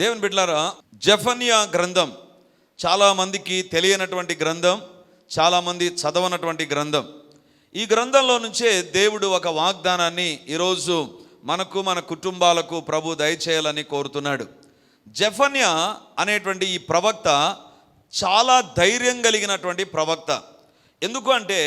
దేవుని బిడ్డలారా జఫన్యా గ్రంథం చాలామందికి తెలియనటువంటి గ్రంథం చాలామంది చదవనటువంటి గ్రంథం. ఈ గ్రంథంలో నుంచే దేవుడు ఒక వాగ్దానాన్ని ఈరోజు మనకు మన కుటుంబాలకు ప్రభు దయచేయాలని కోరుతున్నాడు. జఫన్యా అనేటువంటి ఈ ప్రవక్త చాలా ధైర్యం కలిగినటువంటి ప్రవక్త. ఎందుకు అంటే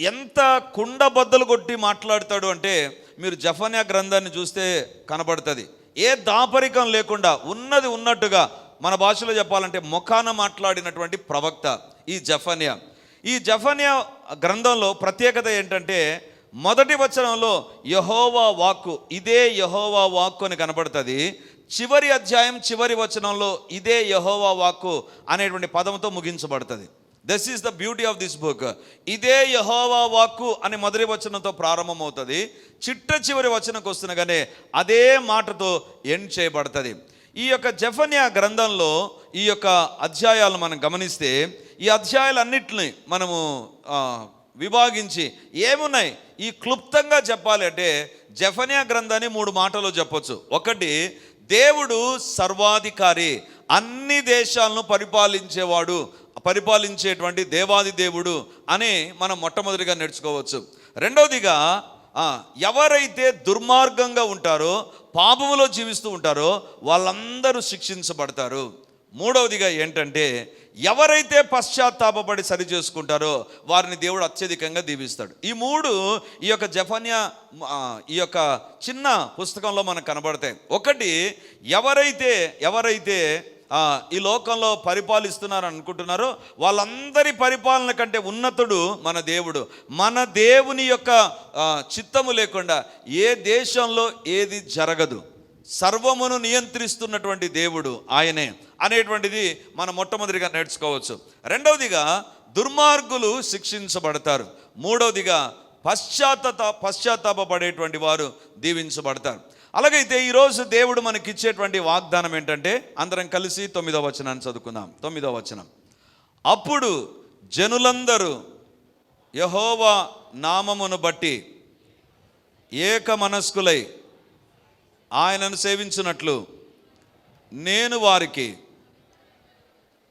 ఎంత కుండ బద్దలు కొట్టి మాట్లాడతాడు అంటే మీరు జఫన్యా గ్రంథాన్ని చూస్తే కనబడుతుంది. ఏ దాపరికం లేకుండా ఉన్నది ఉన్నట్టుగా మన భాషలో చెప్పాలంటే ముఖాన మాట్లాడినటువంటి ప్రవక్త ఈ జఫన్యా. ఈ జఫన్యా గ్రంథంలో ప్రత్యేకత ఏంటంటే మొదటి వచనంలో యహోవా వాక్కు ఇదే యహోవా వాక్కు అని కనబడుతుంది. చివరి అధ్యాయం చివరి వచనంలో ఇదే యహోవా వాక్కు అనేటువంటి పదంతో ముగించబడుతుంది. This is the beauty of this book ఇదే యహోవా వాక్కు అని మొదటి వచనంతో ప్రారంభమవుతుంది. చిట్ట చివరి వచనంకి వస్తున్నగానే అదే మాటతో ఎండ్ చేయబడుతుంది. ఈ యొక్క జఫన్యా గ్రంథంలో ఈ యొక్క అధ్యాయాలు మనం గమనిస్తే ఈ అధ్యాయాలన్నింటినీ మనము విభాగించి ఏమున్నాయి? ఈ క్లుప్తంగా చెప్పాలి అంటే జఫన్యా గ్రంథాన్ని మూడు మాటలు చెప్పొచ్చు. ఒకటి దేవుడు సర్వాధికారి. అన్ని దేశాలను పరిపాలించేవాడు పరిపాలించేటువంటి దేవాది దేవుడు అని మనం మొట్టమొదటిగా నేర్చుకోవచ్చు. రెండవదిగా ఎవరైతే దుర్మార్గంగా ఉంటారో పాపములో జీవిస్తూ ఉంటారో వాళ్ళందరూ శిక్షించబడతారు. మూడవదిగా ఏంటంటే ఎవరైతే పశ్చాత్తాపపడి సరి చేసుకుంటారో వారిని దేవుడు అత్యధికంగా దీవిస్తాడు. ఈ మూడు ఈ యొక్క జఫన్యా ఈ యొక్క చిన్న పుస్తకంలో మనకు కనబడతాయి. ఒకటి ఎవరైతే ఎవరైతే ఈ లోకంలో పరిపాలిస్తున్నారు అనుకుంటున్నారో వాళ్ళందరి పరిపాలన కంటే ఉన్నతుడు మన దేవుడు. మన దేవుని యొక్క చిత్తము లేకుండా ఏ దేశంలో ఏది జరగదు. సర్వమును నియంత్రిస్తున్నటువంటి దేవుడు ఆయనే అనేటువంటిది మనం మొట్టమొదటిగా నేర్చుకోవచ్చు. రెండవదిగా దుర్మార్గులు శిక్షించబడతారు. మూడవదిగా పశ్చాత్తాప పశ్చాత్తాపపడేటువంటి వారు దీవించబడతారు. అలాగైతే ఈరోజు దేవుడు మనకిచ్చేటువంటి వాగ్దానం ఏంటంటే అందరం కలిసి తొమ్మిదవ వచనాన్ని చదువుకుందాం. తొమ్మిదవ వచనం. అప్పుడు జనులందరూ యహోవా నామమును బట్టి ఏక మనస్కులై ఆయనను సేవించినట్లు నేను వారికి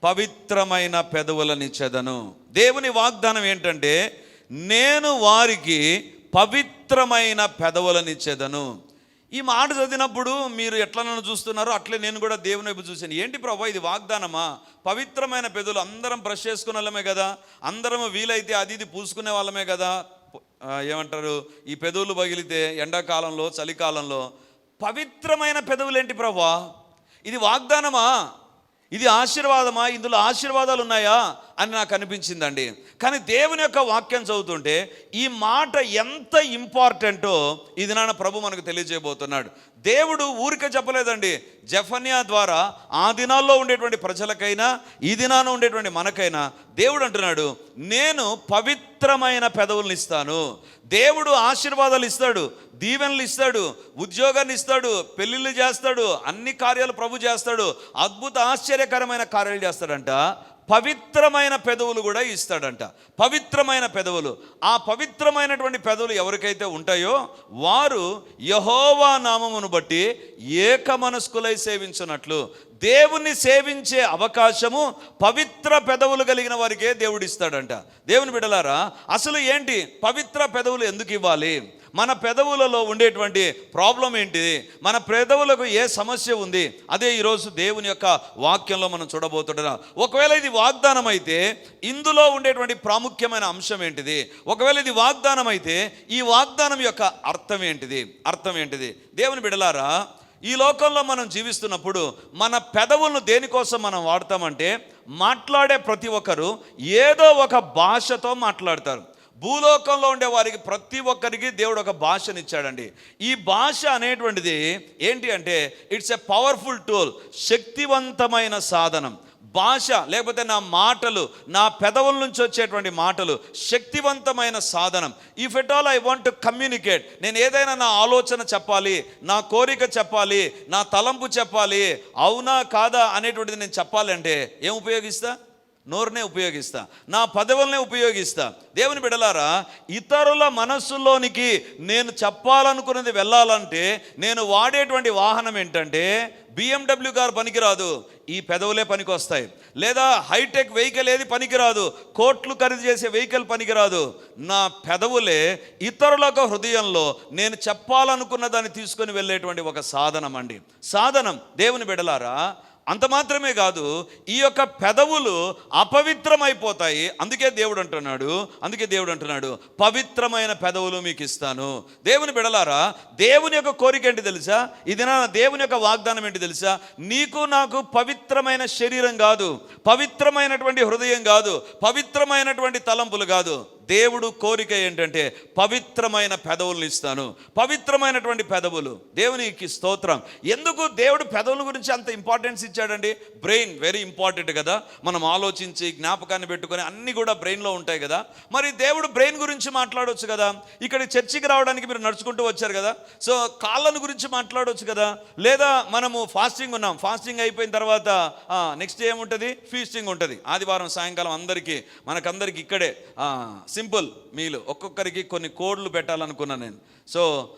పవిత్రమైన పెదవులనిచ్చేదను దేవుని వాగ్దానం ఏంటంటే నేను వారికి పవిత్రమైన పెదవులనిచ్చేదను ఈ మాట చదివినప్పుడు మీరు ఎట్లా నన్ను చూస్తున్నారో అట్లే నేను కూడా దేవుని వైపు చూశాను. ఏంటి ప్రభా ఇది వాగ్దానమా? పవిత్రమైన పెదవులు అందరం బ్రష్ చేసుకునే వాళ్ళమే కదా? అందరం వీలైతే అది ఇది పూసుకునే వాళ్ళమే కదా? ఏమంటారు? ఈ పెదవులు పగిలితే ఎండాకాలంలో చలికాలంలో పవిత్రమైన పెదవులేంటి ప్రభా? ఇది వాగ్దానమా? ఇది ఆశీర్వాదమా? ఇందులో ఆశీర్వాదాలు ఉన్నాయా? అని నాకు అనిపించిందండి. కానీ దేవుని యొక్క వాక్యం చదువుతుంటే ఈ మాట ఎంత ఇంపార్టెంటో ఇది నాన్న ప్రభు మనకు తెలియజేయబోతున్నాడు. దేవుడు ఊరికే చెప్పలేదండి. జఫన్యా ద్వారా ఆ దినాల్లో ఉండేటువంటి ప్రజలకైనా ఈ దినాన ఉండేటువంటి మనకైనా దేవుడు అంటున్నాడు నేను పవిత్రమైన పెదవులను ఇస్తాను. దేవుడు ఆశీర్వాదాలు ఇస్తాడు దీవెనలు ఇస్తాడు ఉద్యోగాన్ని ఇస్తాడు పెళ్ళిళ్ళు చేస్తాడు అన్ని కార్యాలు ప్రభు చేస్తాడు అద్భుత ఆశ్చర్యకరమైన కార్యాలు చేస్తాడంట. పవిత్రమైన పెదవులు కూడా ఇస్తాడంట. పవిత్రమైన పెదవులు. ఆ పవిత్రమైనటువంటి పెదవులు ఎవరికైతే ఉంటాయో వారు యహోవా నామమును బట్టి ఏక మనస్కులై సేవించున్నట్లు దేవుణ్ణి సేవించే అవకాశము పవిత్ర పెదవులు కలిగిన వారికే దేవుడిస్తాడంట. దేవుని బిడలారా అసలు ఏంటి? పవిత్ర పెదవులు ఎందుకు ఇవ్వాలి? మన పెదవులలో ఉండేటువంటి ప్రాబ్లం ఏంటి? మన పెదవులకు ఏ సమస్య ఉంది? అదే ఈరోజు దేవుని యొక్క వాక్యంలో మనం చూడబోతుంటున్నాం ఒకవేళ ఇది వాగ్దానం అయితే ఇందులో ఉండేటువంటి ప్రాముఖ్యమైన అంశం ఏంటిది? ఒకవేళ ఇది వాగ్దానం అయితే ఈ వాగ్దానం యొక్క అర్థం ఏంటిది? అర్థం ఏంటిది? దేవుని బిడలారా ఈ లోకంలో మనం జీవిస్తున్నప్పుడు మన పెదవులను దేనికోసం మనం వాడతామంటే మాట్లాడే ప్రతి ఒక్కరు ఏదో ఒక భాషతో మాట్లాడతారు. భూలోకంలో ఉండే వారికి ప్రతి ఒక్కరికి దేవుడు ఒక భాషనిచ్చాడండి. ఈ భాష అనేటువంటిది ఏంటి అంటే ఇట్స్ ఎ పవర్ఫుల్ టూల్ శక్తివంతమైన సాధనం. భాష లేకపోతే నా మాటలు నా పెదవుల నుంచి వచ్చేటువంటి మాటలు శక్తివంతమైన సాధనం. If at all I want to communicate నేను ఏదైనా నా ఆలోచన చెప్పాలి నా కోరిక చెప్పాలి నా తలంపు చెప్పాలి అవునా కాదా అనేటువంటిది నేను చెప్పాలంటే ఏం ఉపయోగిస్తా? నోరునే ఉపయోగిస్తా నా పదవులనే ఉపయోగిస్తా. దేవుని బిడలారా ఇతరుల మనస్సులోనికి నేను చెప్పాలనుకున్నది వెళ్ళాలంటే నేను వాడేటువంటి వాహనం ఏంటంటే బిఎండబ్ల్యూ కారు పనికిరాదు ఈ పెదవులే పనికొస్తాయి. లేదా హైటెక్ వెహికల్ ఏది పనికిరాదు కోట్లు ఖరీదు చేసే వెహికల్ పనికిరాదు. నా పెదవులే ఇతరులకు హృదయంలో నేను చెప్పాలనుకున్న దాన్ని తీసుకొని వెళ్ళేటువంటి ఒక సాధనం అండి సాధనం దేవుని బిడలారా అంత మాత్రమే కాదు ఈ యొక్క పెదవులు అపవిత్రమైపోతాయి. అందుకే దేవుడు అంటున్నాడు అందుకే దేవుడు అంటున్నాడు పవిత్రమైన పెదవులు మీకు ఇస్తాను. దేవుని బిడలారా దేవుని యొక్క కోరిక ఏంటి తెలుసా? ఇది నా దేవుని యొక్క వాగ్దానం ఏంటి తెలుసా? నీకు నాకు పవిత్రమైన శరీరం కాదు పవిత్రమైనటువంటి హృదయం కాదు పవిత్రమైనటువంటి తలంపులు కాదు. దేవుడు కోరిక ఏంటంటే పవిత్రమైన పెదవులను ఇస్తాను. పవిత్రమైనటువంటి పెదవులు. దేవునికి స్తోత్రం. ఎందుకు దేవుడు పెదవుల గురించి అంత ఇంపార్టెన్స్ ఇచ్చాడండి? బ్రెయిన్ వెరీ ఇంపార్టెంట్ కదా. మనం ఆలోచించి జ్ఞాపకాన్ని పెట్టుకొని అన్నీ కూడా బ్రెయిన్లో ఉంటాయి కదా. మరి దేవుడు బ్రెయిన్ గురించి మాట్లాడవచ్చు కదా. ఇక్కడ చర్చికి రావడానికి మీరు నడుచుకుంటూ వచ్చారు కదా. సో కాళ్ళను గురించి మాట్లాడవచ్చు కదా. లేదా మనము ఫాస్టింగ్ ఉన్నాం. ఫాస్టింగ్ అయిపోయిన తర్వాత నెక్స్ట్ ఏముంటుంది? ఫీస్టింగ్ ఉంటుంది. ఆదివారం సాయంకాలం అందరికీ మనకందరికి ఇక్కడే సింపుల్ మీలు. ఒక్కొక్కరికి కొన్ని కోడ్లు పెట్టాలనుకున్నాను నేను. సో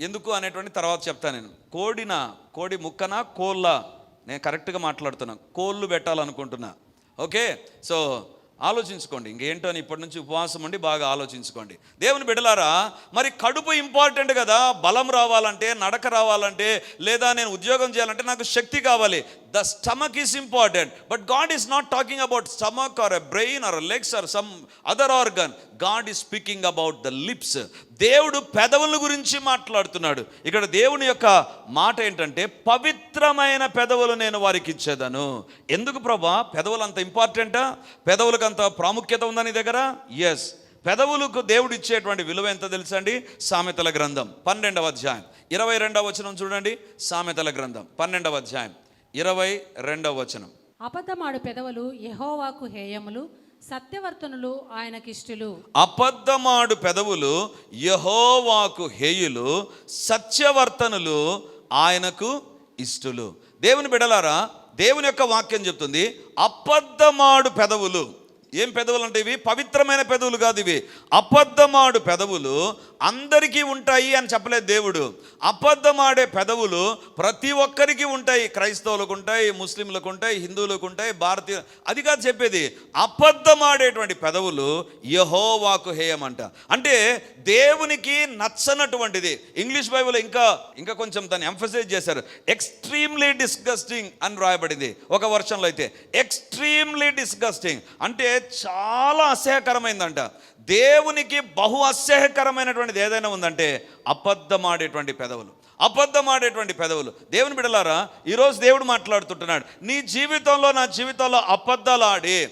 ఎందుకు అనేటువంటి తర్వాత చెప్తాను నేను. కోడిన కోడి ముక్కన కోళ్ళ. నేను కరెక్ట్గా మాట్లాడుతున్నా. కోళ్ళు పెట్టాలనుకుంటున్నా. ఓకే? సో ఆలోచించుకోండి. ఇంకేంటో అని ఇప్పటి నుంచి ఉపవాసం ఉండి బాగా ఆలోచించుకోండి. దేవుని బిడలారా మరి కడుపు ఇంపార్టెంట్ కదా. బలం రావాలంటే నడక రావాలంటే లేదా నేను ఉద్యోగం చేయాలంటే నాకు శక్తి కావాలి. The stomach is important but God is not talking about stomach or a brain or legs or some other organ God is speaking about the lips దేవుడు పెదవుల గురించి మాట్లాడుతున్నాడు. ఇక్కడ దేవుని యొక్క మాట ఏంటంటే పవిత్రమైన పెదవులు నేను వారికి ఇచ్చేదను. ఎందుకు ప్రభా? పెదవులు అంత ఇంపార్టెంటా పెదవులకు అంత ప్రాముఖ్యత ఉందా నీ దగ్గర? ఎస్ పెదవులకు దేవుడు ఇచ్చేటువంటి విలువ ఎంత తెలుసండి? సామెతల గ్రంథం. పన్నెండవ అధ్యాయం. ఇరవై రెండవ వచనం చూడండి. సామెతల గ్రంథం. పన్నెండవ అధ్యాయం. ఇరవై రెండవ వచనం. అబద్ధమాడు పెదవులు యెహోవాకు హేయములు సత్యవర్తనులు ఆయనకిష్టులు. అబద్ధమాడు పెదవులు యహోవాకు హేయులు సత్యవర్తనులు ఆయనకు ఇష్టులు. దేవుని బిడలారా దేవుని యొక్క వాక్యం చెప్తుంది అబద్ధమాడు పెదవులు. ఏం పెదవులు అంటే ఇవి? పవిత్రమైన పెదవులు కాదు ఇవి. అబద్ధమాడు పెదవులు అందరికీ ఉంటాయి అని చెప్పలేదు దేవుడు. అబద్ధమాడే పెదవులు ప్రతి ఒక్కరికి ఉంటాయి. క్రైస్తవులకు ఉంటాయి ముస్లింలకు ఉంటాయి హిందువులకు ఉంటాయి భారతీయ అది కాదు చెప్పేది. అబద్ధమాడేటువంటి పెదవులు యహోవాకు హేయమంట. అంటే దేవునికి నచ్చనటువంటిది. ఇంగ్లీష్ బైబిల్ ఇంకా ఇంకా కొంచెం దాన్ని ఎంఫసైజ్ చేశారు. ఎక్స్ట్రీమ్లీ డిస్గస్టింగ్ అని రాయబడింది. ఒక వర్షంలో అయితే. Extremely disgusting. అంటే చాలా అసహ్యకరమైందంట. దేవునికి బహు అసహ్యకరమైనటువంటిది ఏదైనా ఉందంటే అబద్ధమాడేటువంటి పెదవులు. అబద్ధమాడేటువంటి పెదవులు. దేవుని బిడలారా ఈరోజు దేవుడు మాట్లాడుతుంటున్నాడు. నీ జీవితంలో నా జీవితంలో అబద్ధాలు ఆడి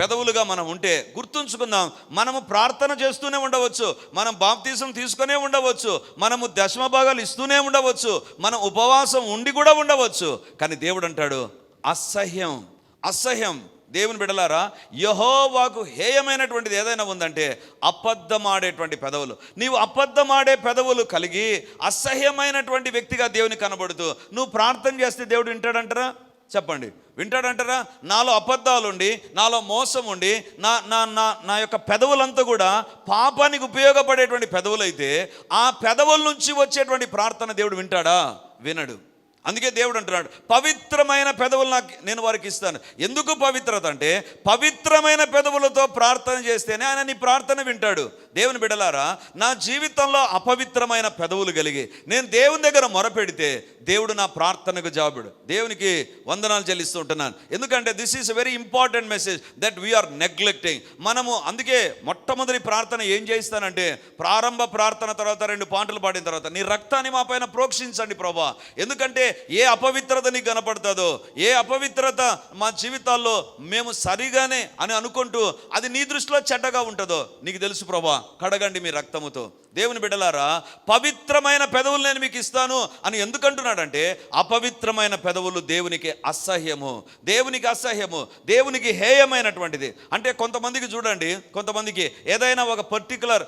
పెదవులుగా మనం ఉంటే గుర్తుంచుకుందాం. మనము ప్రార్థన చేస్తూనే ఉండవచ్చు. మనం బాప్తీసం తీసుకునే ఉండవచ్చు. మనము దశమ భాగాలు ఇస్తూనే ఉండవచ్చు. మనం ఉపవాసం ఉండి కూడా ఉండవచ్చు. కానీ దేవుడు అంటాడు అసహ్యం అసహ్యం. దేవుని బిడలారా యహోవాకు హేయమైనటువంటిది ఏదైనా ఉందంటే అబద్ధమాడేటువంటి పెదవులు. నీవు అబద్ధమాడే పెదవులు కలిగి అసహ్యమైనటువంటి వ్యక్తిగా దేవుని కనబడుతూ నువ్వు ప్రార్థన చేస్తే దేవుడు వింటాడంటారా? చెప్పండి. వింటాడంటారా? నాలో అబద్ధాలుండి నాలో మోసం ఉండి నా నా నా నా యొక్క పెదవులంతా కూడా పాపానికి ఉపయోగపడేటువంటి పెదవులైతే ఆ పెదవుల నుంచి వచ్చేటువంటి ప్రార్థన దేవుడు వింటాడా? వినడు. అందుకే దేవుడు అంటున్నాడు పవిత్రమైన పెదవులు నాకు నేను వారికి ఇస్తాను. ఎందుకు పవిత్రత అంటే పవిత్రమైన పెదవులతో ప్రార్థన చేస్తేనే ఆయన నీ ప్రార్థన వింటాడు. దేవుని బిడలారా నా జీవితంలో అపవిత్రమైన పెదవులు కలిగి నేను దేవుని దగ్గర మొరపెడితే దేవుడు నా ప్రార్థనకు జవాబుడు దేవునికి వందనాలు చెల్లిస్తూ ఉంటున్నాను. ఎందుకంటే this is very important message that we're neglecting మనము అందుకే మొట్టమొదటి ప్రార్థన ఏం చేయిస్తానంటే ప్రారంభ ప్రార్థన తర్వాత రెండు పాటలు పాడిన తర్వాత నీ రక్తాన్ని మా పైన ప్రోక్షించండి ప్రభా. ఎందుకంటే ఏ అపవిత్రత నీకు కనపడుతుందో ఏ అపవిత్రత మా జీవితాల్లో మేము సరిగానే అని అనుకుంటూ అది నీ దృష్టిలో చెడ్డగా ఉంటుందో నీకు తెలుసు ప్రభా కడగండి మీ రక్తముతో. దేవుని బిడ్డలారా పవిత్రమైన పెదవులు నేను మీకు ఇస్తాను అని ఎందుకంటున్నాడంటే అపవిత్రమైన పెదవులు దేవునికి అసహ్యము. దేవునికి అసహ్యము. దేవునికి హేయమైనటువంటిది. అంటే కొంతమందికి చూడండి కొంతమందికి ఏదైనా ఒక పర్టికులర్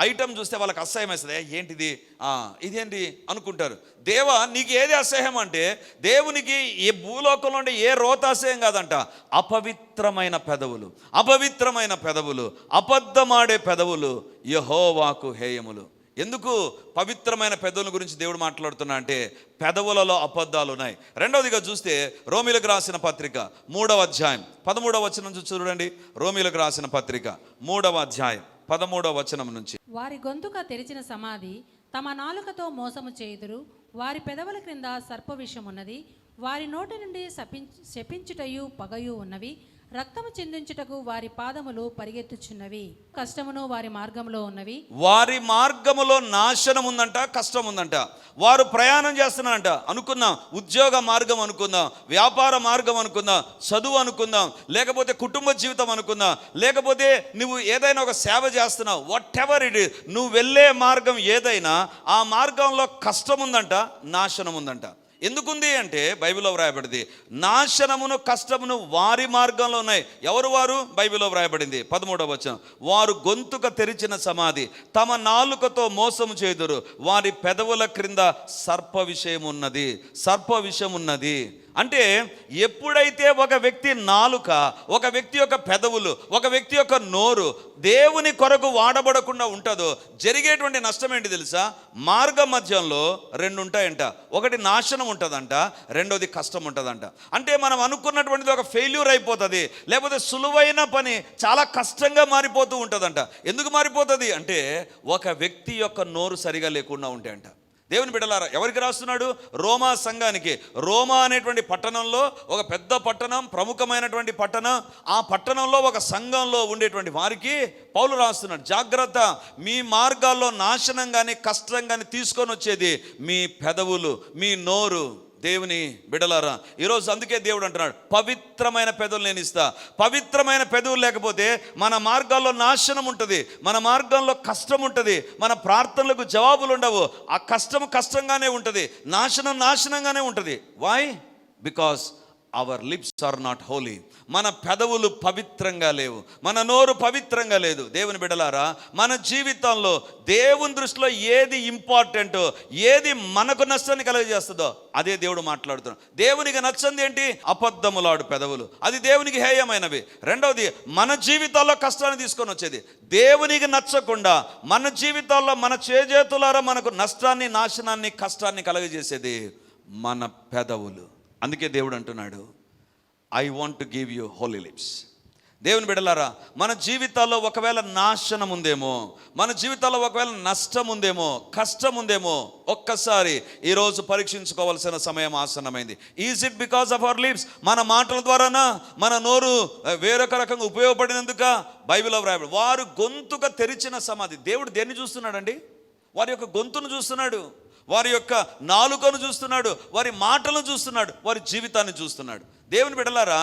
ఐటమ్ చూస్తే వాళ్ళకి అసహ్యం వేస్తుంది. ఏంటిది? ఇదేంటి? అనుకుంటారు. దేవ నీకు ఏది అసహ్యం అంటే దేవునికి ఏ భూలోకంలో ఉండే ఏ రోత అసహ్యం కాదంట. అపవిత్ర పవిత్రమైన పెదవులు అపవిత్రమైన పెదవులు అబద్ధమాడే పెదవులు యహోవాకు హేయములు. ఎందుకు? పవిత్రమైన పెదవుల గురించి దేవుడు మాట్లాడుతున్నా అంటే పెదవులలో అబద్ధాలు ఉన్నాయి రెండవదిగా చూస్తే రోమిలకు రాసిన పత్రిక మూడవ అధ్యాయం. పదమూడవ వచనం నుంచి చూడండి. రోమిలకు రాసిన పత్రిక మూడవ అధ్యాయం పదమూడవ వచనం నుంచి. వారి గొంతుక తెరిచిన సమాధి తమ నాలుకతో మోసము చేయుదురు. వారి పెదవుల క్రింద సర్ప విషయం ఉన్నది వారి నోటి నుండి శపించుటయు పగయు ఉన్నవి. రక్తము చెందించుటకు వారి పాదములు పరిగెత్తుచున్నవి. కష్టమును వారి మార్గంలో ఉన్నవి. వారి మార్గములో నాశనం ఉందంట కష్టం ఉందంట వారు ప్రయాణం చేస్తున్నారంట. అనుకుందాం ఉద్యోగ మార్గం అనుకుందాం వ్యాపార మార్గం అనుకుందాం చదువు అనుకుందాం లేకపోతే కుటుంబ జీవితం అనుకుందాం లేకపోతే నువ్వు ఏదైనా ఒక సేవ చేస్తున్నావు వాట్ ఎవర్ ఇట్ నువ్వు వెళ్ళే మార్గం ఏదైనా ఆ మార్గంలో కష్టం ఉందంట నాశనం ఉందంట ఎందుకుంది అంటే బైబిల్లో వ్రాయబడింది నాశనమును కష్టమును వారి మార్గంలో ఉన్నాయి. ఎవరు వారు? బైబిల్లో వ్రాయబడింది. పదమూడవ వచనం. వారు గొంతుక తెరిచిన సమాధి తమ నాలుకతో మోసము చేదురు. వారి పెదవుల క్రింద సర్ప విషయం ఉన్నది సర్ప విషయం ఉన్నది అంటే ఎప్పుడైతే ఒక వ్యక్తి నాలుక ఒక వ్యక్తి యొక్క పెదవులు ఒక వ్యక్తి యొక్క నోరు దేవుని కొరకు వాడబడకుండా ఉంటుందో జరిగేటువంటి నష్టం ఏంటి తెలుసా? మార్గ మధ్యంలో రెండు ఉంటాయంట ఒకటి నాశనం ఉంటుందంట రెండోది కష్టం ఉంటుందంట. అంటే మనం అనుకున్నటువంటిది ఒక ఫెయిల్యూర్ అయిపోతుంది లేకపోతే సులువైన పని చాలా కష్టంగా మారిపోతూ ఉంటుందంట. ఎందుకు మారిపోతుంది? అంటే ఒక వ్యక్తి యొక్క నోరు సరిగా లేకుండా ఉంటాయంట. అంట దేవుని బిడ్డలారా ఎవరికి రాస్తున్నాడు? రోమా సంఘానికి. రోమా అనేటువంటి పట్టణంలో ఒక పెద్ద పట్టణం ప్రముఖమైనటువంటి పట్టణం. ఆ పట్టణంలో ఒక సంఘంలో ఉండేటువంటి వారికి పౌలు రాస్తున్నాడు. జాగ్రత్త మీ మార్గాల్లో నాశనం కానీ కష్టం కానీ తీసుకొని వచ్చేది మీ పెదవులు మీ నోరు. దేవుని బిడలారా ఈరోజు అందుకే దేవుడు అంటున్నాడు పవిత్రమైన పెదవులు నేను ఇస్తా. పవిత్రమైన పెదవులు లేకపోతే మన మార్గాల్లో నాశనం ఉంటుంది మన మార్గంలో కష్టం ఉంటుంది మన ప్రార్థనలకు జవాబులు ఉండవు. ఆ కష్టం కష్టంగానే ఉంటుంది నాశనం నాశనంగానే ఉంటుంది. Why because our lips are not holy మన పెదవులు పవిత్రంగా లేవు. మన నోరు పవిత్రంగా లేదు. దేవుని బిడలారా మన జీవితంలో దేవుని దృష్టిలో ఏది ఇంపార్టెంటో ఏది మనకు నష్టాన్ని కలుగజేస్తుందో అదే దేవుడు మాట్లాడుతున్నాడు. దేవునికి నచ్చంది ఏంటి? అబద్ధములాడు పెదవులు. అది దేవునికి హేయమైనవి. రెండవది మన జీవితాల్లో కష్టాన్ని తీసుకొని వచ్చేది. దేవునికి నచ్చకుండా మన జీవితాల్లో మన చేజేతులారా మనకు నష్టాన్ని నాశనాన్ని కష్టాన్ని కలుగజేసేది మన పెదవులు. అందుకే దేవుడు అంటున్నాడు I want to give you holy lips దేవుని బిడలారా మన జీవితాల్లో ఒకవేళ నాశనం ఉందేమో మన జీవితాల్లో ఒకవేళ నష్టం ఉందేమో కష్టం ఉందేమో ఒక్కసారి ఈరోజు పరీక్షించుకోవాల్సిన సమయం ఆసన్నమైంది. Is it because of our lips మన మాటల ద్వారానా? మన నోరు వేరొక రకంగా ఉపయోగపడినందుక? బైబిల్లో వ్రాయబడి వారు గొంతుగా తెరిచిన సమాధి. దేవుడు దేన్ని చూస్తున్నాడండి? వారి యొక్క గొంతును చూస్తున్నాడు. వారి యొక్క నాలుకను చూస్తున్నాడు వారి మాటలను చూస్తున్నాడు వారి జీవితాన్ని చూస్తున్నాడు. దేవుని బిడలారా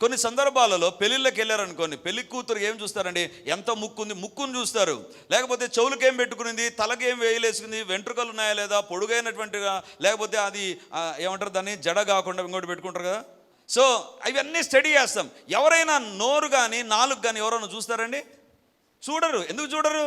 కొన్ని సందర్భాలలో పెళ్ళిళ్ళకి వెళ్ళారనుకోండి పెళ్ళి కూతురు ఏం చూస్తారండి? ఎంత ముక్కు ఉంది ముక్కును చూస్తారు. లేకపోతే చెవులకు ఏం పెట్టుకునింది తలకి ఏం వేయలేసుకుంది వెంట్రుకలు ఉన్నాయా లేదా పొడుగైనటువంటిగా లేకపోతే అది ఏమంటారు దాన్ని జడ కాకుండా ఇంకోటి పెట్టుకుంటారు కదా? సో ఇవన్నీ స్టడీ చేస్తాం. ఎవరైనా నోరు కానీ నాలుగు కానీ ఎవరైనా చూస్తారండి? చూడరు. ఎందుకు చూడరు?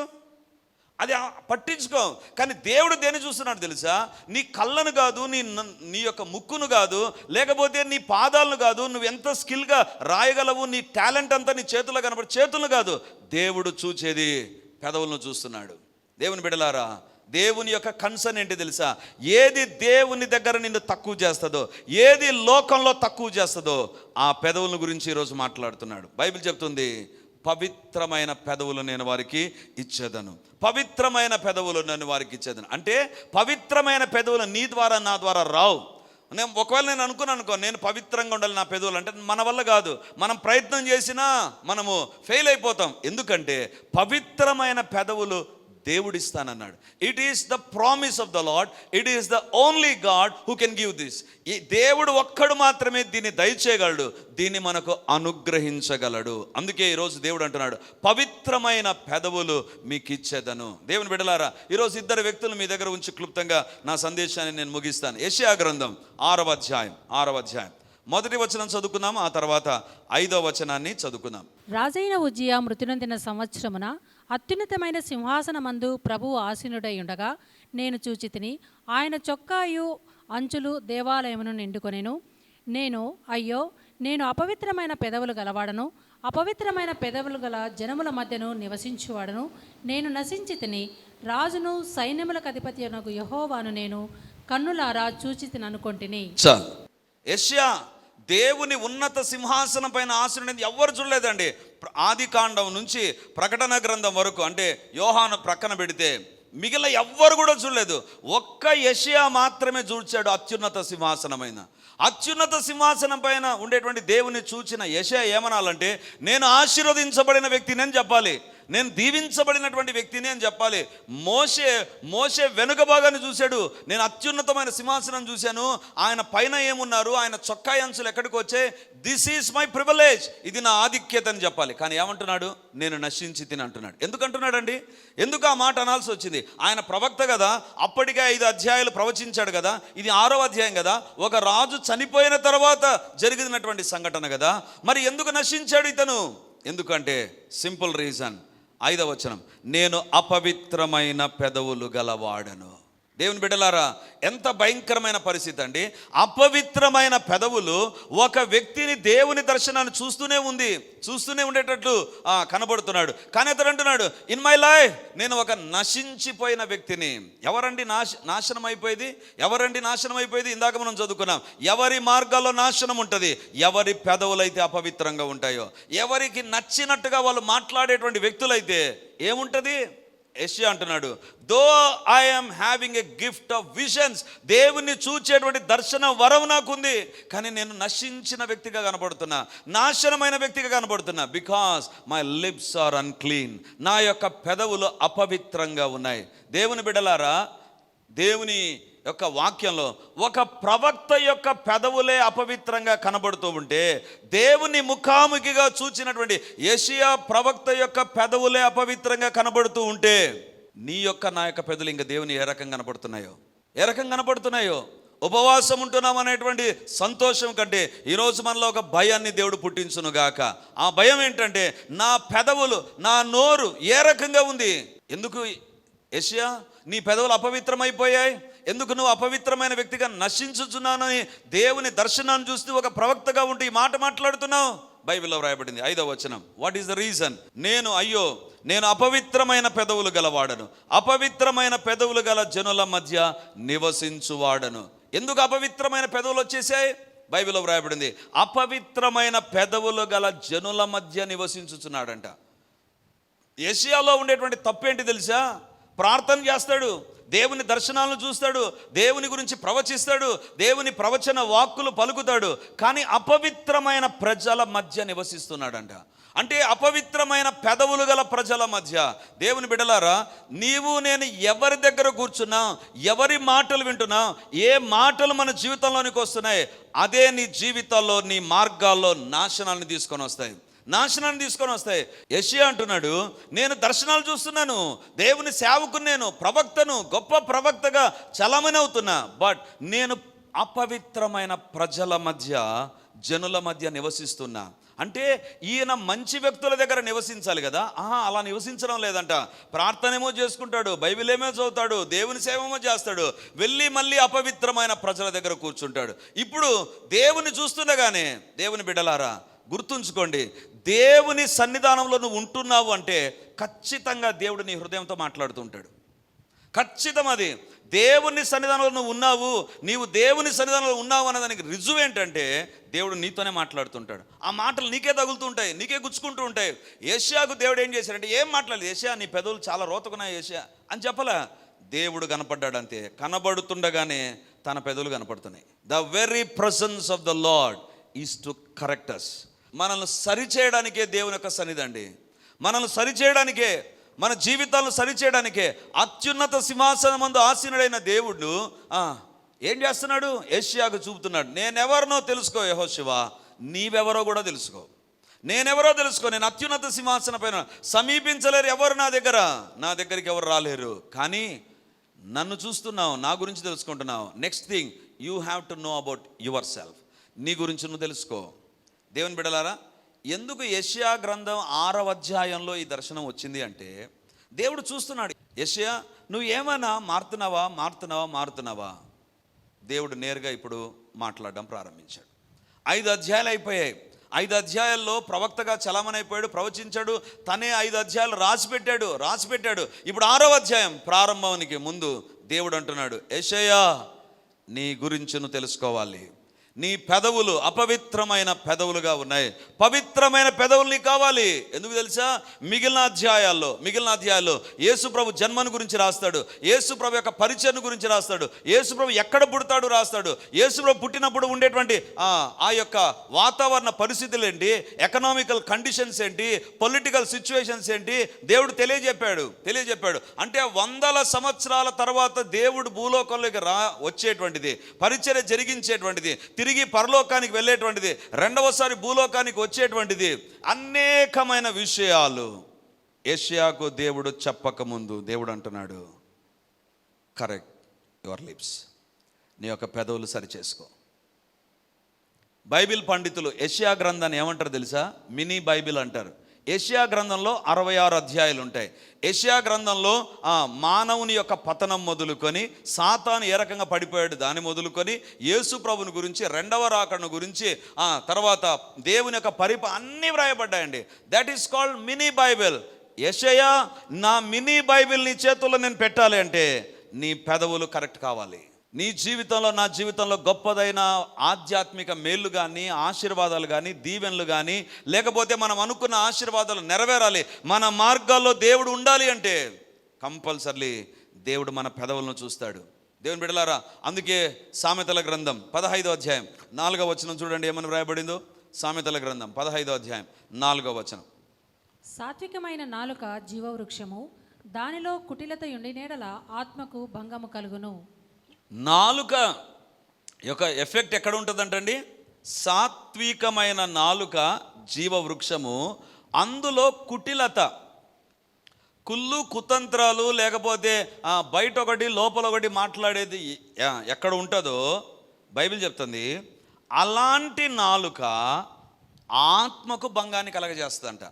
అది పట్టించుకో. కానీ దేవుడు దేన్ని చూస్తున్నాడు తెలుసా? నీ కళ్ళను కాదు నీ నీ యొక్క ముక్కును కాదు లేకపోతే నీ పాదాలను కాదు నువ్వు ఎంత స్కిల్గా రాయగలవు నీ టాలెంట్ అంతా నీ చేతుల్లో కనబడి చేతులను కాదు. దేవుడు చూచేది పెదవులను చూస్తున్నాడు. దేవుని బిడలారా దేవుని యొక్క కన్సర్న్ ఏంటి తెలుసా? ఏది దేవుని దగ్గర నిన్ను తక్కువ చేస్తుందో ఏది లోకంలో తక్కువ చేస్తుందో ఆ పెదవుల గురించి ఈరోజు మాట్లాడుతున్నాడు. బైబిల్ చెప్తుంది పవిత్రమైన పెదవులు నేను వారికి ఇచ్చేదను. పవిత్రమైన పెదవులు నేను వారికి ఇచ్చేదను. అంటే పవిత్రమైన పెదవులు నీ ద్వారా నా ద్వారా రావు. నేను ఒకవేళ నేను అనుకున్నాను అనుకో నేను పవిత్రంగా ఉండాలి నా పెదవులు. అంటే మన వల్ల కాదు. మనం ప్రయత్నం చేసినా మనము ఫెయిల్ అయిపోతాం. ఎందుకంటే పవిత్రమైన పెదవులు దేవుడిస్తానన్నాడు. It is the promise of the Lord it is the only God who can give this ఈ దేవుడు ఒక్కడు మాత్రమే దీన్ని దయచేయగలడు. దీన్ని మనకు అనుగ్రహించగలడు. అందుకే ఈరోజు దేవుడు అంటున్నాడు పవిత్రమైన పెదవులు మీకు ఇచ్చేదను దేవుని బిడలారా ఈరోజు ఇద్దరు వ్యక్తులు మీ దగ్గర ఉంచి క్లుప్తంగా నా సందేశాన్ని నేను ముగిస్తాను. యెషయా గ్రంథం ఆరవ అధ్యాయం ఆరవ అధ్యాయం. మొదటి వచనం చదువుకుందాం ఆ తర్వాత ఐదవ వచనాన్ని చదువుకుందాం. రాజైన ఉజ్జియా మృతినొందిన సంవత్సరమున అత్యున్నతమైన సింహాసనమందు ప్రభువు ఆసీనుడై ఉండగా నేను చూచి తిని ఆయన చొక్కాయు అంచులు దేవాలయమును నిండుకొనెను. నేను అయ్యో నేను అపవిత్రమైన పెదవులు గలవాడను. అపవిత్రమైన పెదవులు గల జనముల మధ్యను నివసించువాడను. నేను నశించి తిని రాజును సైన్యములకు అధిపతి యహోవాను నేను కన్నులారా చూచి తిననుకొంటిని. చాలు. దేవుని ఉన్నత సింహాసనం పైన ఆశనుడిని ఎవ్వరు చూడలేదండి. ఆది కాండం నుంచి ప్రకటన గ్రంథం వరకు అంటే యోహాను ప్రక్కన పెడితే మిగిలిన ఎవ్వరు కూడా చూడలేదు. ఒక్క యషియా మాత్రమే చూచాడు అత్యున్నత సింహాసనమైన. అత్యున్నత సింహాసనం పైన ఉండేటువంటి దేవుని చూచిన యషయా ఏమనాలంటే నేను ఆశీర్వదించబడిన వ్యక్తిని అని చెప్పాలి. నేను దీవించబడినటువంటి వ్యక్తిని అని చెప్పాలి. మోసే మోషే వెనుక భాగాన్ని చూశాడు. నేను అత్యున్నతమైన సింహాసనం చూశాను. ఆయన పైన ఏమున్నారు? ఆయన చొక్కా అంచులు ఎక్కడికి వచ్చాయి? దిస్ ఈజ్ మై ప్రివలేజ్ ఇది నా ఆధిక్యత అని చెప్పాలి. కానీ ఏమంటున్నాడు? నేను నశించి తిని అంటున్నాడు. ఎందుకు అంటున్నాడండి? ఎందుకు ఆ మాట అనాల్సి వచ్చింది? ఆయన ప్రవక్త కదా. అప్పటికే ఐదు అధ్యాయాలు ప్రవచించాడు కదా. ఇది ఆరో అధ్యాయం కదా. ఒక రాజు చనిపోయిన తర్వాత జరిగినటువంటి సంఘటన కదా. మరి ఎందుకు నశించాడు ఇతను? ఎందుకంటే సింపుల్ రీజన్. ఐదవ వచనం నేను అపవిత్రమైన పెదవులు గలవాడను. దేవుని బిడ్డలారా ఎంత భయంకరమైన పరిస్థితి అండి. అపవిత్రమైన పెదవులు ఒక వ్యక్తిని దేవుని దర్శనాన్ని చూస్తూనే ఉంది. చూస్తూనే ఉండేటట్లు కనబడుతున్నాడు. కానీ అతడు అంటున్నాడు ఇన్ మై లైఫ్ నేను ఒక నశించిపోయిన వ్యక్తిని. ఎవరండి నాశ నాశనం అయిపోయేది? ఎవరండి నాశనం అయిపోయేది? ఇందాక మనం చదువుకున్నాం ఎవరి మార్గాల్లో నాశనం ఉంటుంది? ఎవరి పెదవులైతే అపవిత్రంగా ఉంటాయో ఎవరికి నచ్చినట్టుగా వాళ్ళు మాట్లాడేటువంటి వ్యక్తులైతే ఏముంటుంది? యెషయా అంటున్నాడు though I'm having a gift of visions దేవుణ్ణి చూచేటువంటి దర్శన వరం నాకుంది కానీ నేను నశించిన వ్యక్తిగా కనపడుతున్నా నాశనమైన వ్యక్తిగా కనపడుతున్నా because my lips are unclean నా యొక్క పెదవులు అపవిత్రంగా ఉన్నాయి. దేవుని బిడలారా దేవుని యొక్క వాక్యంలో ఒక ప్రవక్త యొక్క పెదవులే అపవిత్రంగా కనబడుతూ ఉంటే దేవుని ముఖాముఖిగా చూచినటువంటి ఏషియా ప్రవక్త యొక్క పెదవులే అపవిత్రంగా కనబడుతూ ఉంటే నీ యొక్క నా యొక్క పెదవులు ఇంకా దేవుని ఏ రకంగా కనబడుతున్నాయో? ఏ రకంగా కనబడుతున్నాయో? ఉపవాసం ఉంటున్నాం అనేటువంటి సంతోషం కంటే ఈరోజు మనలో ఒక భయాన్ని దేవుడు పుట్టించును గాక. ఆ భయం ఏంటంటే నా పెదవులు నా నోరు ఏ రకంగా ఉంది? ఎందుకు? ఏషియా నీ పెదవులు అపవిత్రమైపోయాయి? ఎందుకు నువ్వు అపవిత్రమైన వ్యక్తిగా నశించుచున్నానని దేవుని దర్శనాన్ని చూస్తూ ఒక ప్రవక్తగా ఉంటూ ఈ మాట మాట్లాడుతున్నావు? బైబిల్లో వ్రాయబడింది ఐదవ వచనం. వాట్ ఈస్ ద రీజన్ నేను అయ్యో నేను అపవిత్రమైన పెదవులు గలవాడను అపవిత్రమైన పెదవులు గల జనుల మధ్య నివసించువాడను. ఎందుకు అపవిత్రమైన పెదవులు వచ్చేసాయి బైబిల్లో వ్రాయబడింది. అపవిత్రమైన పెదవులు గల జనుల మధ్య నివసించుచున్నాడంట. ఏషియాలో ఉండేటువంటి తప్పేంటి తెలుసా? ప్రార్థన చేస్తాడు దేవుని దర్శనాలను చూస్తాడు దేవుని గురించి ప్రవచిస్తాడు దేవుని ప్రవచన వాక్కులు పలుకుతాడు కానీ అపవిత్రమైన ప్రజల మధ్య నివసిస్తున్నాడంట. అంటే అపవిత్రమైన పెదవులు గల ప్రజల మధ్య దేవుని బిడలారా నీవు నేను ఎవరి దగ్గర కూర్చున్నా ఎవరి మాటలు వింటున్నా ఏ మాటలు మన జీవితంలోనికి వస్తున్నాయి అదే నీ జీవితాల్లో నీ మార్గాల్లో నాశనాన్ని తీసుకొని వస్తాయి. నాశనాన్ని తీసుకొని వస్తాయి. యషియా అంటున్నాడు నేను దర్శనాలు చూస్తున్నాను. దేవుని సేవకు నేను ప్రవక్తను గొప్ప ప్రవక్తగా చలమని అవుతున్నా. బట్ నేను అపవిత్రమైన ప్రజల మధ్య జనుల మధ్య నివసిస్తున్నా. అంటే ఈయన మంచి వ్యక్తుల దగ్గర నివసించాలి కదా? ఆహా అలా నివసించడం లేదంట. ప్రార్థనేమో చేసుకుంటాడు బైబిల్ ఏమో చదువుతాడు దేవుని సేవేమో చేస్తాడు వెళ్ళి మళ్ళీ అపవిత్రమైన ప్రజల దగ్గర కూర్చుంటాడు. ఇప్పుడు దేవుని చూస్తుండగానే దేవుని బిడ్డలారా గుర్తుంచుకోండి దేవుని సన్నిధానంలో నువ్వు ఉంటున్నావు అంటే ఖచ్చితంగా దేవుడు నీ హృదయంతో మాట్లాడుతుంటాడు ఖచ్చితం అది. దేవుని సన్నిధానంలో నువ్వు ఉన్నావు నీవు దేవుని సన్నిధానంలో ఉన్నావు అన్నదానికి రుజువు ఏంటంటే దేవుడు నీతోనే మాట్లాడుతుంటాడు ఆ మాటలు నీకే తగులుతుంటాయి నీకే గుచ్చుకుంటూ ఉంటాయి. ఏషియాకు దేవుడు ఏం చేశాడంటే ఏం మాట్లాడలేదు ఏషియా నీ పెదవులు చాలా రోతకున్నాయి ఏషియా అని చెప్పలా. దేవుడు కనపడ్డాడు అంతే. కనబడుతుండగానే తన పెదవులు కనపడుతున్నాయి. The very presence of the Lord is to correct us మనల్ని సరిచేయడానికే దేవుని యొక్క సన్నిధి అండి. మనల్ని సరిచేయడానికే మన జీవితాలను సరిచేయడానికే అత్యున్నత సింహాసనం ముందు ఆసీనుడైన దేవుడు ఆ, ఏం చేస్తున్నాడు? ఏషియాకు చూపుతున్నాడు. నేనెవరినో తెలుసుకో యహో శివ నీవెవరో కూడా తెలుసుకో. నేనెవరో తెలుసుకో నేను అత్యున్నత సింహాసన పైన సమీపించలేరు ఎవరు నా దగ్గర? నా దగ్గరికి ఎవరు రాలేరు. కానీ నన్ను చూస్తున్నావు నా గురించి తెలుసుకుంటున్నావు. Next thing you have to know about yourself నీ గురించి నువ్వు తెలుసుకో. దేవుని బిడలారా ఎందుకు యష్యా గ్రంథం ఆరవ అధ్యాయంలో ఈ దర్శనం వచ్చింది అంటే దేవుడు చూస్తున్నాడు యష్యా నువ్వు ఏమైనా మారుతున్నావా మారుతున్నావా మారుతున్నావా? దేవుడు నేరుగా ఇప్పుడు మాట్లాడడం ప్రారంభించాడు. ఐదు అధ్యాయాలు అయిపోయాయి. ఐదు అధ్యాయాల్లో ప్రవక్తగా చలమనైపోయాడు ప్రవచించాడు తనే ఐదు అధ్యాయాలు రాసి పెట్టాడు రాసి పెట్టాడు ఇప్పుడు ఆరో అధ్యాయం ప్రారంభానికి ముందు దేవుడు అంటున్నాడు యెషయా నీ గురించి నువ్వు తెలుసుకోవాలి. నీ పెదవులు అపవిత్రమైన పెదవులుగా ఉన్నాయి. పవిత్రమైన పెదవులు నీకు కావాలి. ఎందుకు తెలుసా? మిగిలిన అధ్యాయాల్లో మిగిలిన అధ్యాయాల్లో యేసుప్రభు జన్మను గురించి రాస్తాడు. యేసుప్రభు యొక్క పరిచయం గురించి రాస్తాడు. యేసుప్రభు ఎక్కడ పుడతాడు రాస్తాడు. యేసుప్రభు పుట్టినప్పుడు ఉండేటువంటి ఆ, యొక్క వాతావరణ పరిస్థితులు ఏంటి ఎకనామికల్ కండిషన్స్ ఏంటి? పొలిటికల్ సిచ్యువేషన్స్ ఏంటి? దేవుడు తెలియజెప్పాడు తెలియజెప్పాడు. అంటే వందల సంవత్సరాల తర్వాత దేవుడు భూలోకంలోకి రా వచ్చేటువంటిది పరిచయ జరిగించేటువంటిది తిరిగి పరలోకానికి వెళ్ళేటువంటిది రెండవసారి భూలోకానికి వచ్చేటువంటిది అనేకమైన విషయాలు. ఏషియాకు దేవుడు చెప్పకముందు దేవుడు అంటున్నాడు కరెక్ట్ యువర్ లిప్స్ నీ యొక్క పెదవులు సరిచేసుకో. బైబిల్ పండితులు ఏషియా గ్రంథాన్ని ఏమంటారు తెలుసా? మినీ బైబిల్ అంటారు. ఏషియా గ్రంథంలో అరవై ఆరు అధ్యాయాలు ఉంటాయి ఏషియా గ్రంథంలో మానవుని యొక్క పతనం మొదలుకొని సాతాను ఏ రకంగా పడిపోయాడు దాన్ని మొదలుకొని యేసు ప్రభుని గురించి రెండవ రాకడను గురించి తర్వాత దేవుని యొక్క పరిప అన్నీ వ్రాయబడ్డాయండి. That is called mini Bible ఏషయా నా మినీ బైబిల్ నీ చేతుల్లో నేను పెట్టాలి అంటే నీ పెదవులు కరెక్ట్ కావాలి. నీ జీవితంలో నా జీవితంలో గొప్పదైన ఆధ్యాత్మిక మేళ్ళు కానీ ఆశీర్వాదాలు కానీ దీవెనలు కానీ లేకపోతే మనం అనుకున్న ఆశీర్వాదాలు నెరవేరాలి. మన మార్గాల్లో దేవుడు ఉండాలి అంటే కంపల్సర్లీ దేవుడు మన పెదవులను చూస్తాడు. దేవుని బిడలారా అందుకే సామెతల గ్రంథం పదహైదో అధ్యాయం. నాలుగో వచనం చూడండి ఏమని వ్రాయబడిందో? సామెతల గ్రంథం పదహైదో అధ్యాయం నాలుగో వచనం. సాత్వికమైన నాలుక జీవవృక్షము దానిలో కుటిలత ఉండి నేడల ఆత్మకు భంగము కలుగును. నాలుక యొక్క ఎఫెక్ట్ ఎక్కడ ఉంటుందంటండి? సాత్వికమైన నాలుక జీవవృక్షము అందులో కుటిలత. కుళ్ళు కుతంత్రాలు లేకపోతే బయట ఒకటి లోపల ఒకటి మాట్లాడేది ఎక్కడ ఉంటుందో బైబిల్ చెప్తుంది. అలాంటి నాలుక ఆత్మకు భంగాన్ని కలగజేస్తుందంట.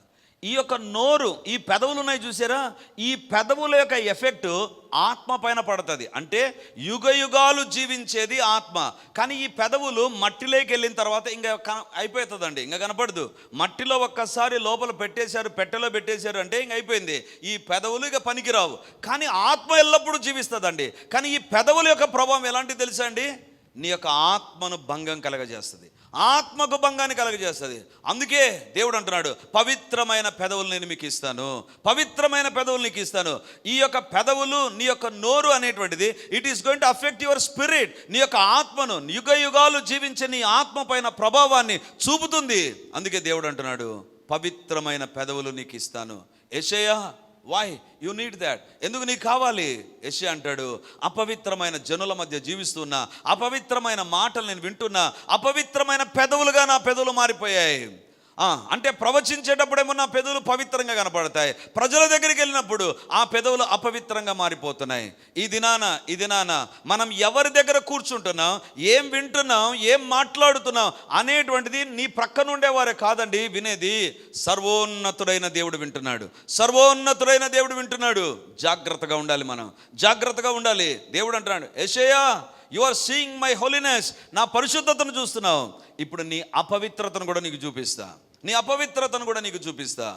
ఈ యొక్క నోరు ఈ పెదవులు ఉన్నాయి చూసారా? ఈ పెదవుల యొక్క ఎఫెక్ట్ ఆత్మ పైన పడుతుంది. అంటే యుగ యుగాలు జీవించేది ఆత్మ. కానీ ఈ పెదవులు మట్టిలోకి వెళ్ళిన తర్వాత ఇంకా కన- అయిపోతుందండి. ఇంకా కనపడదు. మట్టిలో ఒక్కసారి లోపల పెట్టేశారు పెట్టెలో పెట్టేశారు అంటే ఇంక అయిపోయింది. ఈ పెదవులు ఇక పనికిరావు. కానీ ఆత్మ ఎల్లప్పుడూ జీవిస్తుందండి. కానీ ఈ పెదవుల యొక్క ప్రభావం ఎలాంటిది తెలుసా అండి? నీ యొక్క ఆత్మను భంగం కలగజేస్తుంది. ఆత్మకు భంగాన్ని కలగజేస్తుంది. అందుకే దేవుడు అంటున్నాడు పవిత్రమైన పెదవులు నేను మీకు ఇస్తాను. పవిత్రమైన పెదవులు నీకు ఇస్తాను. ఈ యొక్క పెదవులు నీ యొక్క నోరు అనేటువంటిది it is going to affect your spirit నీ యొక్క ఆత్మను యుగ యుగాలు జీవించే నీ ఆత్మ పైన ప్రభావాన్ని చూపుతుంది. అందుకే దేవుడు అంటున్నాడు పవిత్రమైన పెదవులు నీకు ఇస్తాను. యషయా వై యు నీడ్ దాట్ ఎందుకు నీకు కావాలి? యెషయా అంటాడు అపవిత్రమైన జనుల మధ్య జీవిస్తున్నా అపవిత్రమైన మాటలు నేను వింటున్నా అపవిత్రమైన పెదవులుగా నా పెదవులు మారిపోయాయి. అంటే ప్రవచించేటప్పుడేమో నా పెదవులు పవిత్రంగా కనపడతాయి? ప్రజల దగ్గరికి వెళ్ళినప్పుడు ఆ పెదవులు అపవిత్రంగా మారిపోతున్నాయి. ఈ దినాన ఈ దినాన మనం ఎవరి దగ్గర కూర్చుంటున్నాం? ఏం వింటున్నాం? ఏం మాట్లాడుతున్నాం? అనేటువంటిది నీ ప్రక్కన ఉండేవారే కాదండి వినేది. సర్వోన్నతుడైన దేవుడు వింటున్నాడు. సర్వోన్నతుడైన దేవుడు వింటున్నాడు. జాగ్రత్తగా ఉండాలి మనం. జాగ్రత్తగా ఉండాలి. దేవుడు అంటున్నాడు ఏషయా you are seeing my holiness నా పరిశుద్ధతను చూస్తున్నావు. ఇప్పుడు నీ అపవిత్రతను కూడా నీకు చూపిస్తాను నీ అపవిత్రతను కూడా నీకు చూపిస్తా.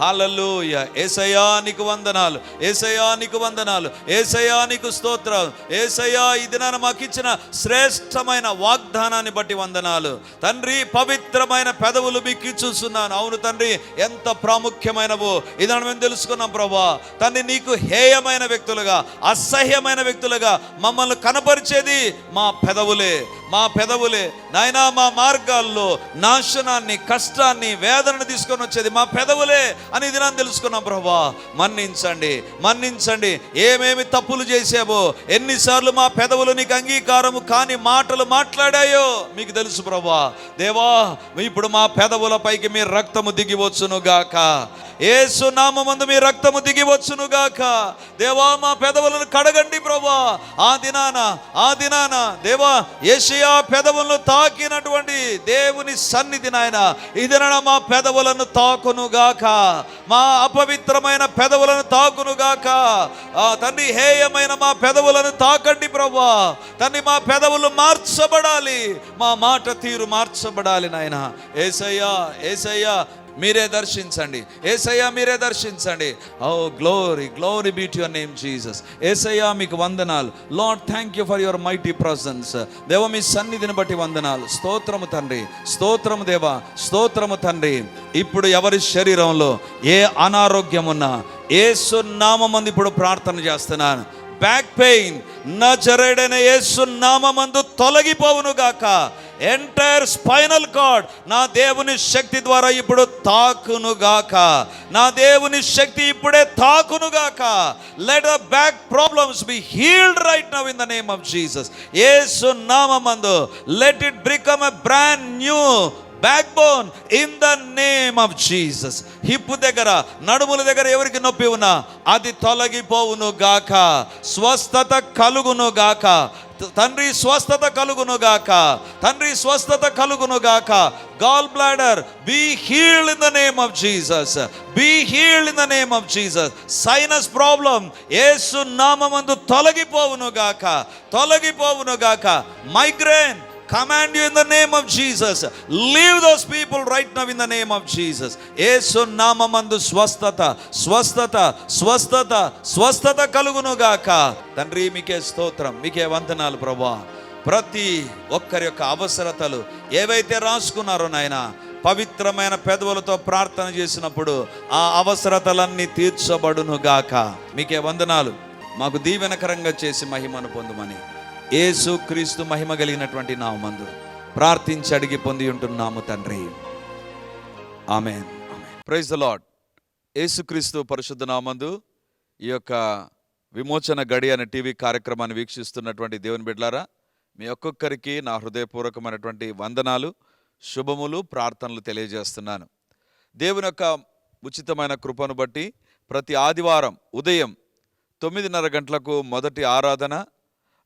హల్లెలూయ ఏసయానికి వందనాలు. ఏసయానికి వందనాలు. ఏసయానికి స్తోత్రం స్తోత్రాలు. ఇది ఈ మాకు ఇచ్చిన శ్రేష్టమైన వాగ్దానాన్ని బట్టి వందనాలు. తండ్రి పవిత్రమైన పెదవులు మీకు చూస్తున్నాను అవును తండ్రి ఎంత ప్రాముఖ్యమైనవో. ఇది మేము తెలుసుకున్నాం ప్రభా. తండ్రి నీకు హేయమైన వ్యక్తులుగా అసహ్యమైన వ్యక్తులుగా మమ్మల్ని కనపరిచేది మా పెదవులే. మా పెదవులే. నాయనా మా మార్గాల్లో నాశనాన్ని కష్టాన్ని వేదనను తీసుకొని వచ్చేది మా పెదవులే అని ఇది నేను తెలుసుకున్నాం ప్రభా. మన్నించండి మన్నించండి. ఏమేమి తప్పులు చేసావో ఎన్నిసార్లు మా పెదవులు నీకు అంగీకారము కాని మాటలు మాట్లాడాయో మీకు తెలుసు ప్రభా. దేవా ఇప్పుడు మా పెదవుల పైకి మీ రక్తము దిగివచ్చును గాక. ఏసు నామందు మీ రక్తము దిగివచ్చును గాక దేవా మా పెదవులను కడగండి ప్రభా ఆ దినాన ఆ దినాన దేవా ఏషియా పెదవులను తాకినటువంటి దేవుని సన్నిధి నాయన ఈ దినాన మా పెదవులను తాకును గాక మా అపవిత్రమైన పెదవులను తాకును గాక ఆ తండ్రి హేయమైన మా పెదవులను తాకండి ప్రభా తండ్రి మా పెదవులు మార్చబడాలి. మా మాట తీరు మార్చబడాలి నాయన. ఏసయ్యా ఏసయ్యా మీరే దర్శించండి. ఏసయ్యా మీరే దర్శించండి. ఓ glory glory be your name Jesus ఏసయ్యా మీకు వందనాలు. Lord thank you for your mighty presence దేవ మీ సన్నిధిని బట్టి వందనాలు. స్తోత్రము తండ్రి స్తోత్రము దేవ స్తోత్రము తండ్రి. ఇప్పుడు ఎవరి శరీరంలో ఏ అనారోగ్యం ఉన్నా ఏ నామందు ఇప్పుడు ప్రార్థన చేస్తున్నాను. బ్యాక్ పెయిన్ నజరేడైన ఏ సున్నామందు తొలగిపోవును గాక ఎంటైర్ స్పైనల్ కార్డ్ నా దేవుని శక్తి ద్వారా ఇప్పుడు తాకునుగాక నా దేవుని శక్తి ఇప్పుడే తాకునుగాక let the back problems be healed right now in the name of Jesus యేసు నామందు let it become a brand new backbone in the name of Jesus hip దగ్గర నడుముల దగ్గర ఎవరికి నొప్పి ఉన్నా అది తొలగిపోవును గాక. స్వస్థత కలుగును గాక. తండ్రి స్వస్థత కలుగును గాక. తండ్రి స్వస్థత కలుగును గాక. Gall bladder be healed in the name of Jesus be healed in the name of Jesus sinus problem ఏసు నామందు తొలగిపోవును గాక తొలగిపోవును గాక migraine command you in the name of Jesus leave those people right now in the name of Jesus ఏసు నామందు స్వస్థత స్వస్థత స్వస్థత స్వస్థత కలుగును గాక తండ్రి మీకే స్తోత్రం మీకే వందనాలు ప్రభా ప్రతి ఒక్కరి యొక్క అవసరతలు ఏవైతే రాసుకున్నారో నాయన పవిత్రమైన పెదవులతో ప్రార్థన చేసినప్పుడు ఆ అవసరతలన్నీ తీర్చబడును గాక మీకే వందనాలు మాకు దీవెనకరంగా చేసి మహిమను పొందుమని యేసు క్రీస్తు మహిమ కలిగినటువంటి నామందు ప్రార్థించి అడిగి పొంది ఉంటున్నాము తండ్రి. ఆమె ప్రైజ్ ద లాడ్ యేసుక్రీస్తు పరిశుద్ధ నామందు ఈ యొక్క విమోచన గడి అనే టీవీ కార్యక్రమాన్ని వీక్షిస్తున్నటువంటి దేవుని బిడ్లారా మీ ఒక్కొక్కరికి నా హృదయపూర్వకమైనటువంటి వందనాలు శుభములు ప్రార్థనలు తెలియజేస్తున్నాను. దేవుని యొక్క ఉచితమైన కృపను బట్టి ప్రతి ఆదివారం ఉదయం తొమ్మిదిన్నర గంటలకు మొదటి ఆరాధన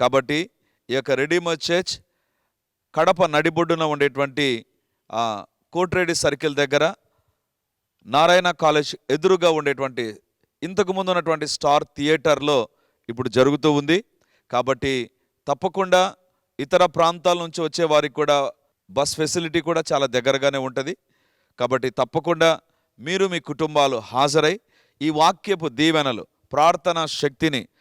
కాబట్టి ఈ యొక్క రెడీమర్ చర్చ్ కడప నడిబొడ్డున ఉండేటువంటి కోట్రేడి సర్కిల్ దగ్గర నారాయణ కాలేజ్ ఎదురుగా ఉండేటువంటి ఇంతకు ముందు ఉన్నటువంటి స్టార్ థియేటర్లో ఇప్పుడు జరుగుతూ ఉంది. కాబట్టి తప్పకుండా ఇతర ప్రాంతాల నుంచి వచ్చే వారికి కూడా బస్ ఫెసిలిటీ కూడా చాలా దగ్గరగానే ఉంటుంది. కాబట్టి తప్పకుండా మీరు మీ కుటుంబాలు హాజరై ఈ వాక్యపు దీవెనలు ప్రార్థనా శక్తిని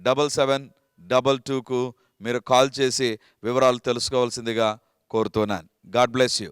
double seven double టూకు మీరు కాల్ చేసి వివరాలు తెలుసుకోవాల్సిందిగా కోరుతున్నాను. God bless you